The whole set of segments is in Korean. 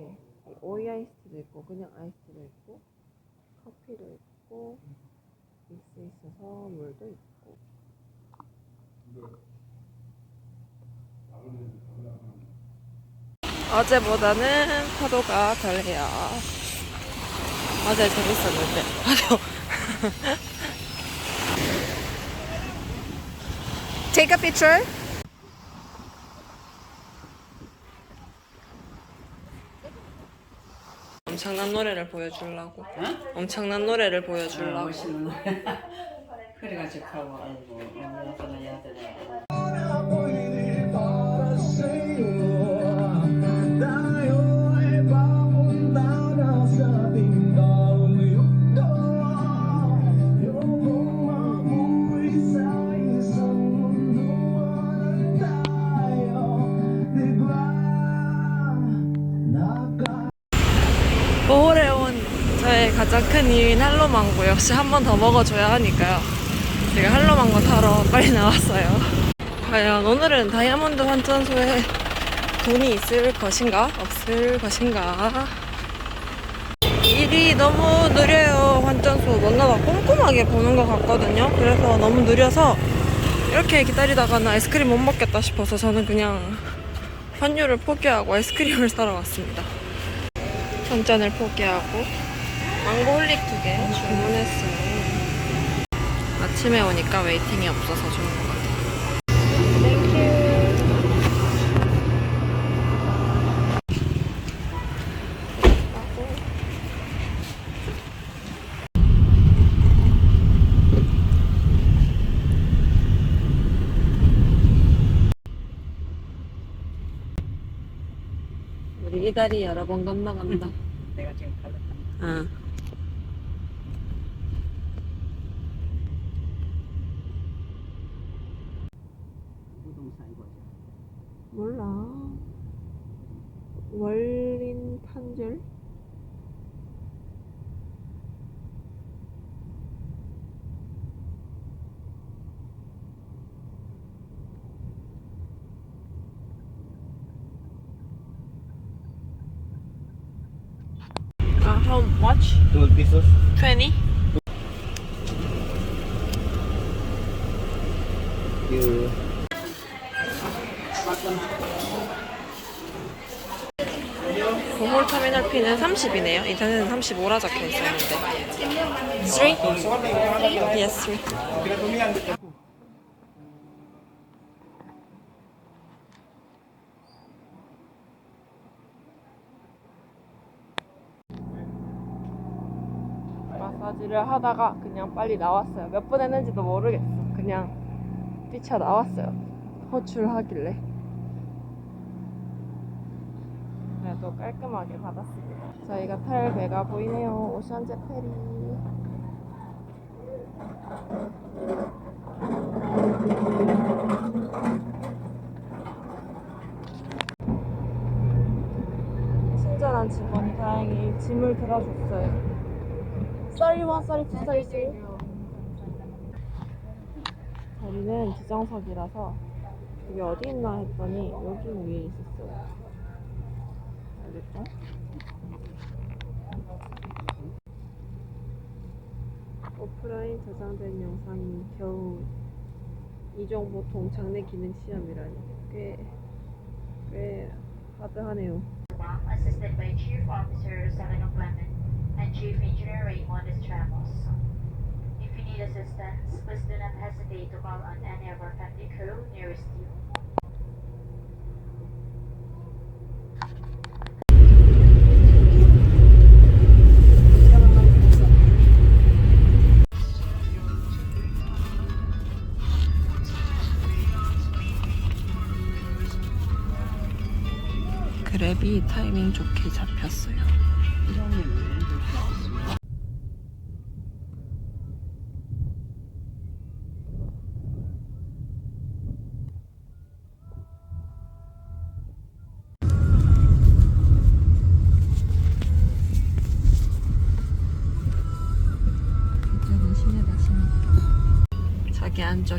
이렇게 오이 아이스티도 있고 그냥 아이스티도 있고 커피도 있고 믹스 있어서 물도 있고 어제보다는 파도가 덜해요. 어제 재밌었는데 파도. Take a picture. 엄청난 노래를 보여주려고. 엄청난 노래를 보여주려고. 멋있는 노래. 그래가지고 아이고 얼마나 해야 되나. 이유인 할로망고 역시 한 번 더 먹어줘야 하니까요. 제가 할로망고 타러 빨리 나왔어요. 과연 오늘은 다이아몬드 환전소에 돈이 있을 것인가? 없을 것인가? 일이 너무 느려요, 환전소. 뭔가 막 꼼꼼하게 보는 것 같거든요. 그래서 너무 느려서 이렇게 기다리다가는 아이스크림 못 먹겠다 싶어서 저는 그냥 환율을 포기하고 아이스크림을 사러 왔습니다. 전잔을 포기하고 망고 홀릭 두 개 주문했어요. 아침에 오니까 웨이팅이 없어서 좋은 것 같아요. 우리 이 다리 여러 번 건너간다. 내가 지금 가득 응. 부동산 거죠. 몰라. 월린 탄젤? Uh, how much? 12 pesos. 20? You 보몰 터미널 피는 30이네요. 인터넷은 35라 적혀 있었는데. 3? Yes, 3. 마사지를 하다가 그냥 빨리 나왔어요. 몇 분 했는지도 모르겠어. 그냥 뛰쳐 나왔어요. 호출하길래. 그래도 깔끔하게 받았습니다. 저희가 탈 배가 보이네요. 오션제 페리. 친절한 직원이 다행히 짐을 들어줬어요. Sorry one, sorry two, sorry three. 저희는 지정석이라서 여기 어디 있나 했더니 여기 위에 있었어요. 알겠죠? 오프라인 저장된 영상이 겨우 이종 보통 장내 기능 시험이라니 꽤, 꽤 하드하네요. assisted by Chief Officer Selena Clement and Chief Engineer Raymond Estramos. If you need assistance, please do not hesitate to call on any of our family crew nearest you. 그랩이 타이밍 좋게 잡혔어요.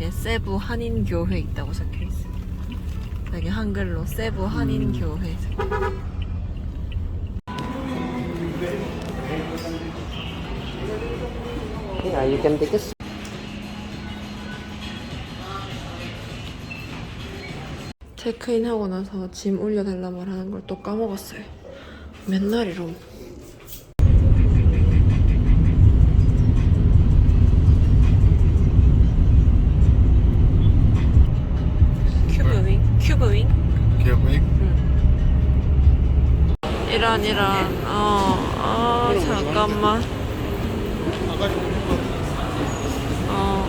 여기 세부 한인교회 있다고 적혀 있습니다. 여기 한글로 세부 한인교회. Yeah, 체크인 하고 나서 짐 올려달라 말하는 걸 또 까먹었어요. 맨날 이런. 이런 어, 어 잠깐만. 어.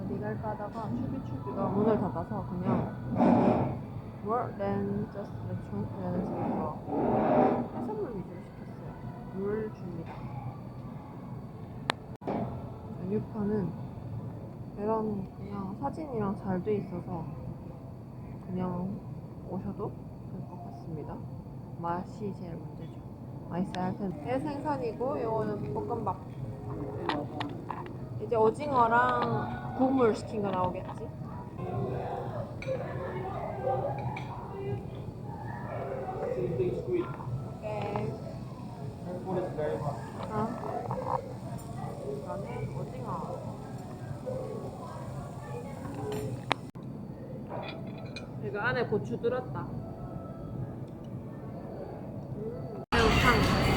어디 갈까 하다가 추비추비가 문을 닫아서 그냥 more than just restaurant라는 집에서 해산물 위주로 시켰어요. 물 줍니다. 메뉴판은 이런 그냥 사진이랑 잘 돼 있어서 그냥 오셔도 같습니다. 맛이 제일 문제죠. 할 텐데. 얘 생선이고 요거는 볶음밥. 이제 오징어랑 국물 시킨 거 나오겠지? 오케이. 어? 이거는 오징어. 이거 안에 고추 들었다. 음, 새우탕.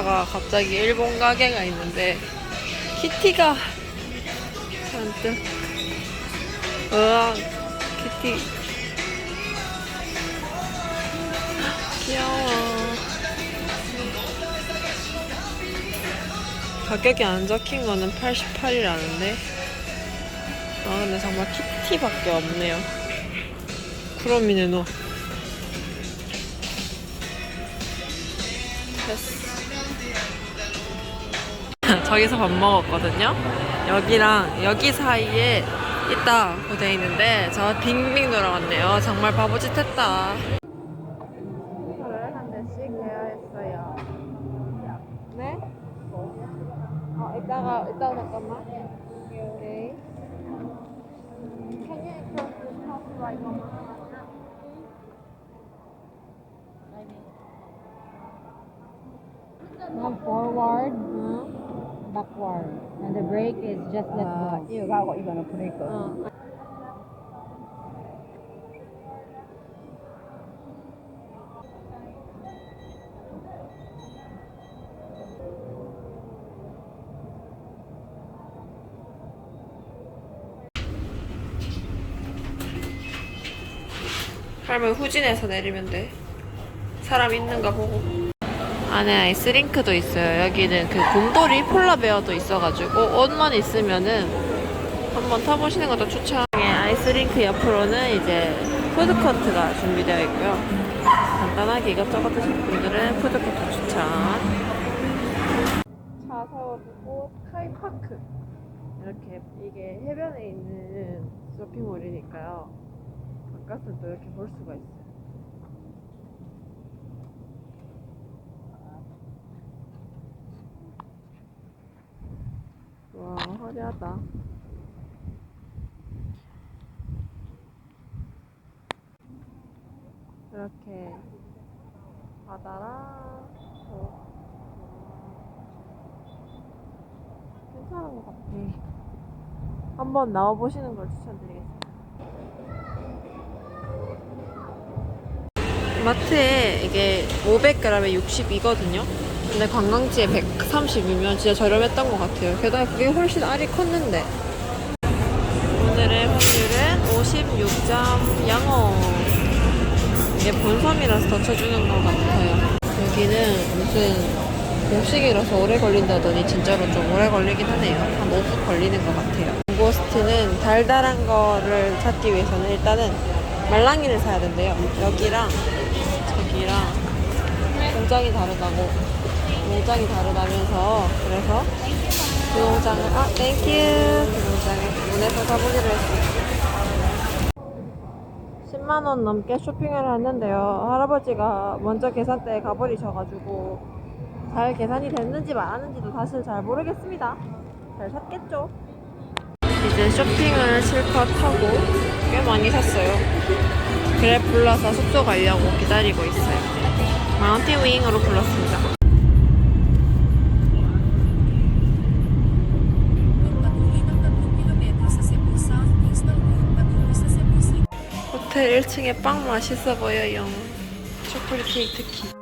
다가 갑자기 일본 가게가 있는데 키티가 잔뜩 으악 키티. 귀여워. 가격이 안 적힌 거는 88이라는데? 아 근데 정말 키티밖에 없네요. 쿠로미네 노 저기서 밥 먹었거든요. 여기랑 여기 사이에 있다 고 돼 있는데 저 빙빙 돌아왔네요. 정말 바보짓 했다. 네? 어, 이따가 이따가 잠깐만. 오케이. Can you cross this house right now? Now forward, backward. And the brake is just let go. 이거하고 이거는 브레이크. 어. 할머니 후진해서 내리면 돼. 사람 있는가 보고. 안에 아이스링크도 있어요. 여기는 그 곰돌이 폴라베어도 있어가지고 옷만 있으면은 한번 타보시는 것도 추천. 예, 아이스링크 옆으로는 이제 푸드코트가 준비되어 있고요. 간단하게 이것저것 드실 분들은 푸드코트 추천. 차 세워두고 스카이파크. 이렇게 이게 해변에 있는 쇼핑몰이니까요. 바깥을 또 이렇게 볼 수가 있어요. 와, 화려하다. 이렇게 바다랑 또 괜찮은 것 같아. 한번 나와보시는 걸 추천드리겠습니다. 마트에 이게 500g에 62거든요. 근데 관광지에 130이면 진짜 저렴했던 것 같아요. 게다가 그게 훨씬 알이 컸는데. 오늘의 확률은 56.0원. 이게 본섬이라서 더 쳐주는 것 같아요. 여기는 무슨 공식이라서 오래 걸린다더니 진짜로 좀 오래 걸리긴 하네요. 한 5분 걸리는 것 같아요. 고스트는 달달한 거를 찾기 위해서는 일단은 말랑이를 사야 된대요. 여기랑 저기랑 공장이 다르다고 농장이 다르다면서 그래서 그 농장을 아 땡큐 그 농장을 문에서 사보기로 했어요. 10만 10만 원 넘게 쇼핑을 했는데요. 할아버지가 먼저 계산대에 가버리셔가지고 잘 계산이 됐는지 말았는지도 사실 잘 모르겠습니다. 잘 샀겠죠? 이제 쇼핑을 실컷 하고 꽤 많이 샀어요. 그래 불러서 숙소 가려고 기다리고 있어요. 마운틴 윙으로 불렀습니다. 호텔 1층에 빵 맛있어 보여요. 초콜릿 케이크 특히.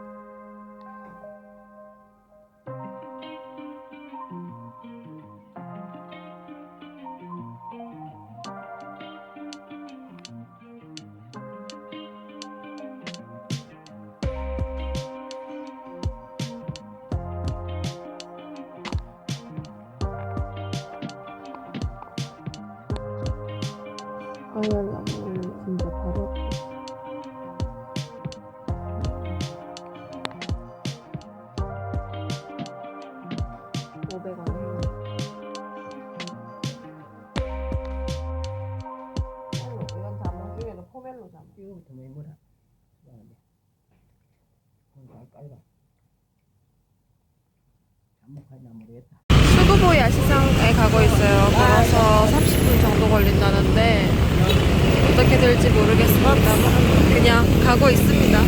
가고 있어요. 걸어서 30분 정도 걸린다는데 어떻게 될지 모르겠지만 그냥 가고 있습니다.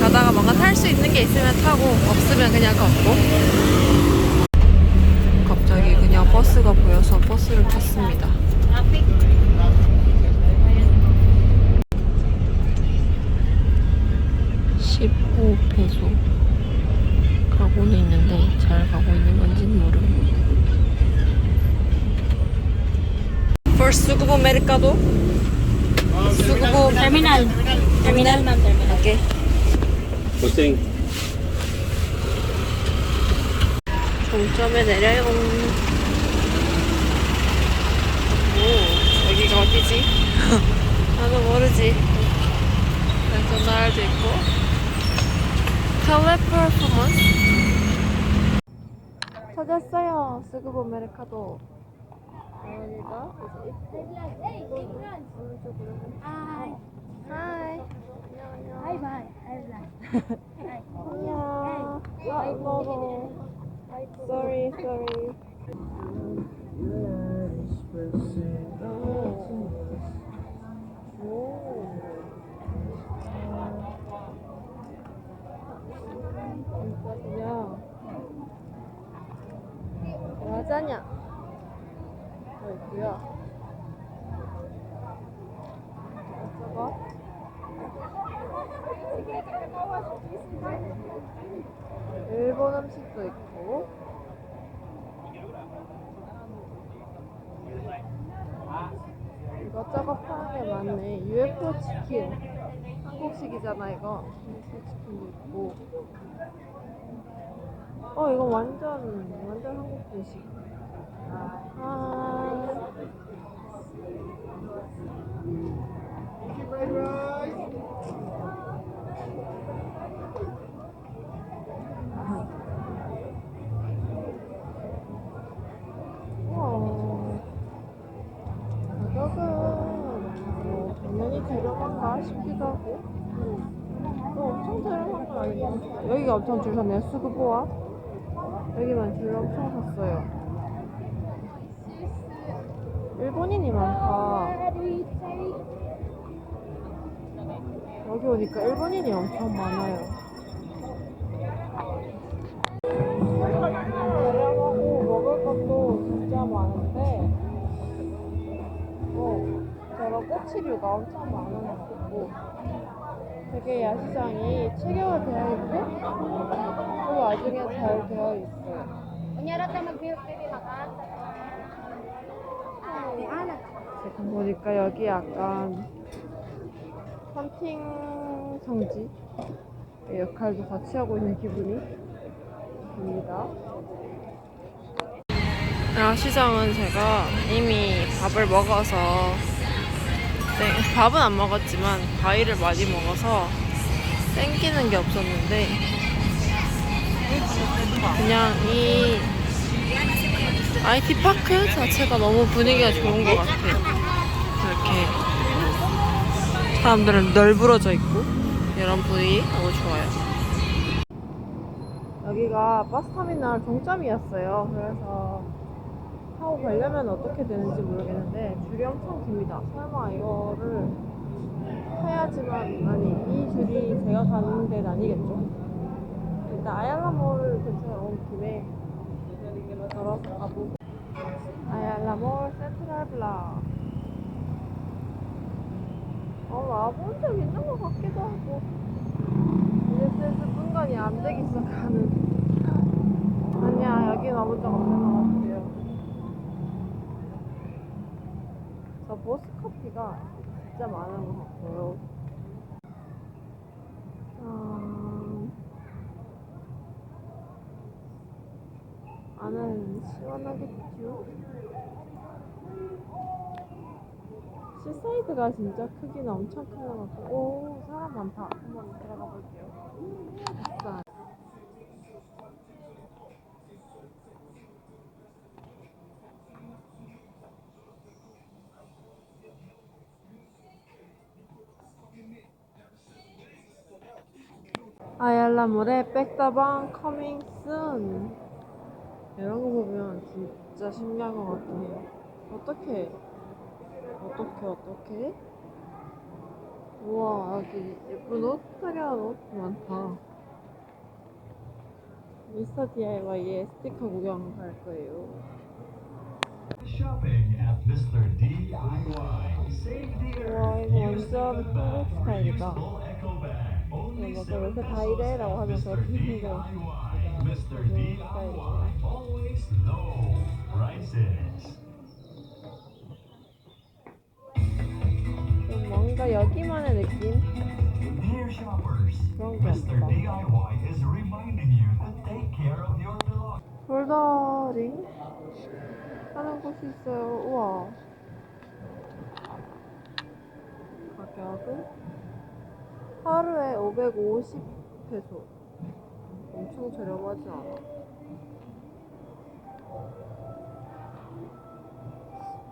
가다가 뭔가 탈 수 있는 게 있으면 타고 없으면 그냥 걷고 갑자기 그냥 버스가 보여서 버스를 탔습니다. (15 페소) 가고는 있는데 잘 가고 있는 건지는 모르고 For 수구보 메르카도 수구보 Terminal. Terminal, ma'am. Terminal. 오케이 고생. 종점에 내려요 오 여기가 어디지? 나도 모르지 맥도날드 있고 텔레 퍼포먼스 찾았어요 스구보 메르카도 여기가 하이 하이 Hi, bye. Hi, 안녕 아 이거 sorry sorry 진짜 그 저 있고요. 저거? 일본 음식도 있고. 이것저것 파는 게 많네 UFO 치킨. 한국식이잖아 이거. UFO 치킨도 있고. 어 이거 완전 완전 한국 분식. 아 저렴한가 싶기도 하고 또 엄청 저렴한 건 아니고 여기가 엄청 줄 섰네요. 수구보아. 여기만 줄 엄청 섰어요 일본인이 많다. 여기 오니까 일본인이 엄청 많아요. 저렴하고 먹을 것도 진짜 많은데 어, 저런 꼬치류가 엄청 많아가지고 되게 야시장이 체계화되어 있고 그 와중에 잘 되어 있어요. 지금 보니까 여기 약간 헌팅 성지 의 역할도 같이 하고 있는 기분이 듭니다. 야시장은 제가 이미 밥을 먹어서 네, 밥은 안 먹었지만 과일을 많이 먹어서 땡기는 게 없었는데 그냥 이 IT 파크 자체가 너무 분위기가 좋은 것 같아요. 이렇게 사람들은 널브러져 있고 이런 분위기 너무 좋아요. 여기가 버스 터미널 종점이었어요. 그래서 타고 가려면 어떻게 되는지 모르겠는데 줄이 엄청 깁니다. 설마 이거를 타야지만 아니 이 줄이 제가 가는 데는 아니겠죠? 일단 아얄라몰 근처에 온 김에 걸어서 가보고 아얄라몰 센트랄 블락 어, 와본 적 있는 것 같기도 하고. 이제 슬슬 분간이 안 되기 시작하는 아니야 여기 와본 적 없는 것 같아요. 저 보스 커피가 진짜 많은 것 같고요 음, 안은 시원하겠죠? 시사이드가 진짜 크기는 엄청 큰 것 같고. 오 사람 많다. 한번 들어가 볼게요. 아싸. 아얄라몰의 백다방 커밍 순 이런 거 보면 진짜 신기한 것 같긴 해요 어떻게 어떻게 어떻게? 우와 여기 예쁜 옷 화려한 옷 많다 미스터 DIY의 스티커 구경 갈 거예요 Shopping at Mr. DIY. Save the 우와 earth. 이거 Use 완전 한국 스타일이다 eco bag. Only 이거 왜 이렇게 다 이래? 라고 하면서 Mr. DIY. Mr. DIY. Always low prices. 좀 뭔가 여기만의 느낌? Dear shoppers, 그런 게 Mr. 없다 DIY is reminding you to take care of your belongings. 볼더링 하는 곳이 있어요. 우와. 가격은 하루에 550 페소. 엄청 저렴하지 않아.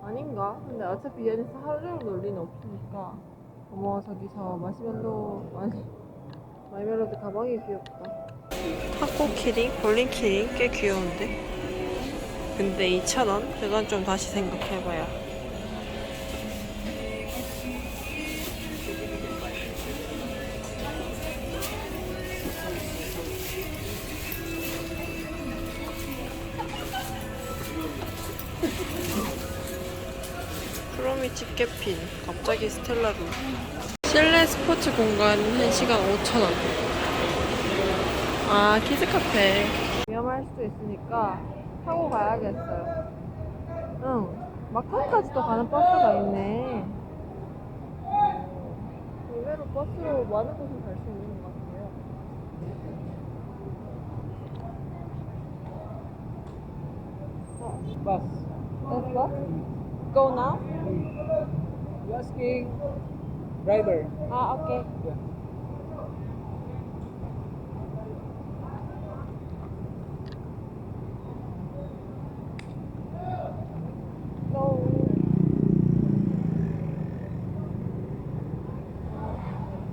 아닌가? 근데 어차피 얘네서 하루 종일 놀 리는 없으니까. 어머, 저기 저 마시멜로, 아니, 마이멜로디 가방이 귀엽다. 탁구 키링, 볼링 키링 꽤 귀여운데. 근데 2,000원? 그건 좀 다시 생각해봐야. 갑자기 스텔라로. 실내 스포츠 공간 1시간 5,000원. 아, 키즈카페. 위험할 수도 있으니까 타고 가야겠어요. 응. 마칸까지도 가는 버스가 있네. 의외로 버스로 많은 곳을 갈 수 있는 것 같아요. Bus. Let's go. Go now? You asking driver. Ah, okay. Yeah.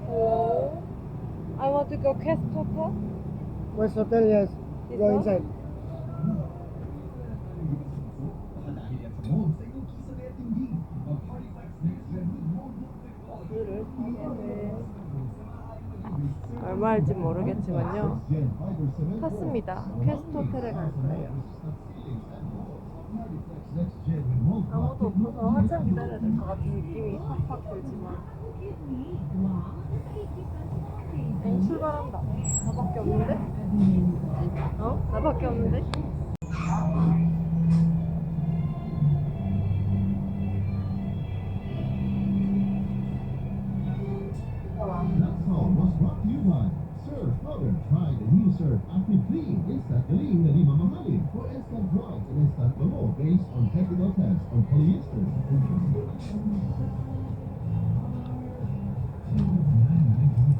Hello. I want to go Quest Hotel. West Hotel, yes. Go inside. 얼마일지 모르겠지만요. 탔습니다. 퀘스트 호텔에 갈 거예요. 아무도 없어서 한참 기다려야 될 것 같은 느낌이 확확 들지만. 엥, 출발한다. 나밖에 없는데? 어? 나밖에 없는데? ensured for Istat drugs in Istat Bamo based on technical tests on polyester.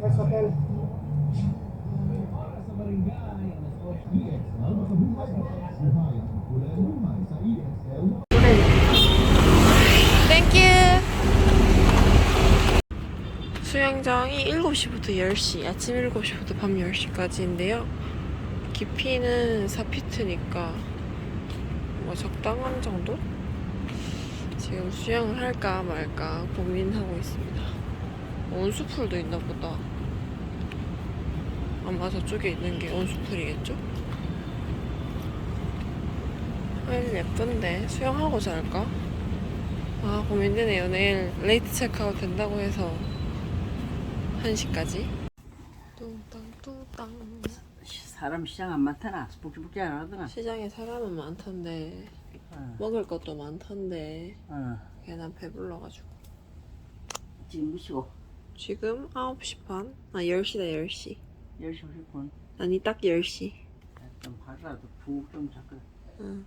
Yes, hotel. 수영장이 7시부터 10시, 아침 7시부터 밤 10시까지인데요. 깊이는 4피트니까 뭐 적당한 정도? 지금 수영을 할까 말까 고민하고 있습니다. 온수풀도 있나 보다. 아마 저쪽에 있는 게 온수풀이겠죠? 하일 예쁜데 수영하고 잘까? 아 고민되네요. 내일 레이트 체크아웃 된다고 해서 1시까지. 뚱땅 뚱땅. 사람 시장 안 많다나 북적북적 안 하더나 시장에 사람은 많던데 어, 먹을 것도 많던데 어. 걔는 배불러가지고 지금 무시고 지금 9시 반? 아 10시다 10시 10시 50분 아니 딱 10시 좀 하더라도 푹좀 자꾸 응.